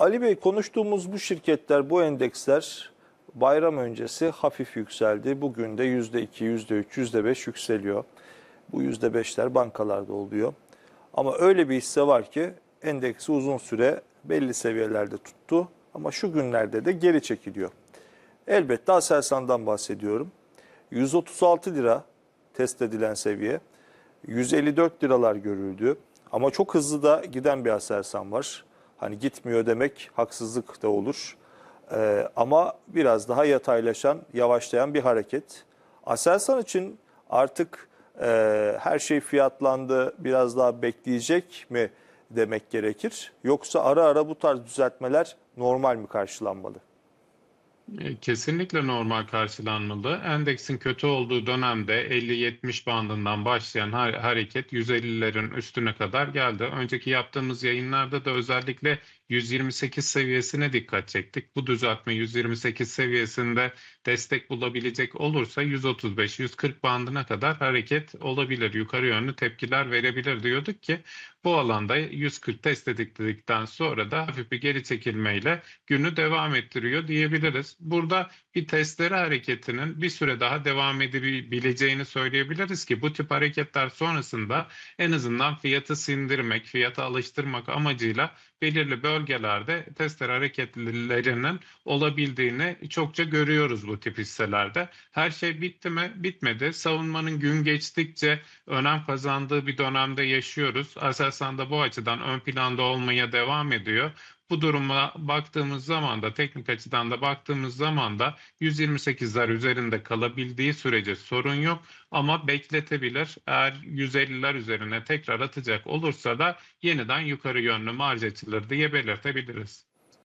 Ali Bey konuştuğumuz bu şirketler, bu endeksler bayram öncesi hafif yükseldi. Bugün de %2, %3, %5 yükseliyor. Bu %5'ler bankalarda oluyor. Ama öyle bir hisse var ki endeksi uzun süre belli seviyelerde tuttu. Ama şu günlerde de geri çekiliyor. Elbette Aselsan'dan bahsediyorum. 136 lira test edilen seviye. 154 liralar görüldü. Ama çok hızlı da giden bir Aselsan var. Hani gitmiyor demek haksızlık da olur. Ee, ama biraz daha yataylaşan, yavaşlayan bir hareket. Aselsan için artık e, her şey fiyatlandı, biraz daha bekleyecek mi demek gerekir? Yoksa ara ara bu tarz düzeltmeler normal mi karşılanmalı? E, Kesinlikle normal karşılanmalı. Endeksin kötü olduğu dönemde 50-70 bandından başlayan har- hareket 150'lerin üstüne kadar geldi. Önceki yaptığımız yayınlarda da özellikle 128 seviyesine dikkat çektik. Bu düzeltme 128 seviyesinde destek bulabilecek olursa 135-140 bandına kadar hareket olabilir. Yukarı yönlü tepkiler verebilir diyorduk ki bu alanda 140 test edildikten sonra da hafif bir geri çekilmeyle günü devam ettiriyor diyebiliriz. Burada bir testere hareketinin bir süre daha devam edebileceğini söyleyebiliriz ki bu tip hareketler sonrasında en azından fiyatı sindirmek, fiyata alıştırmak amacıyla belirli bölgelerde testere hareketlerinin olabildiğini çokça görüyoruz bu tip hisselerde. Her şey bitti mi? Bitmedi. Savunmanın gün geçtikçe önem kazandığı bir dönemde yaşıyoruz. Aselsan da bu açıdan ön planda olmaya devam ediyor. Bu duruma baktığımız zaman da teknik açıdan da baktığımız zaman da 128'ler üzerinde kalabildiği sürece sorun yok ama bekletebilir. Eğer 150'ler üzerine tekrar atacak olursa da yeniden yukarı yönlü marj açılır diye belirtebiliriz.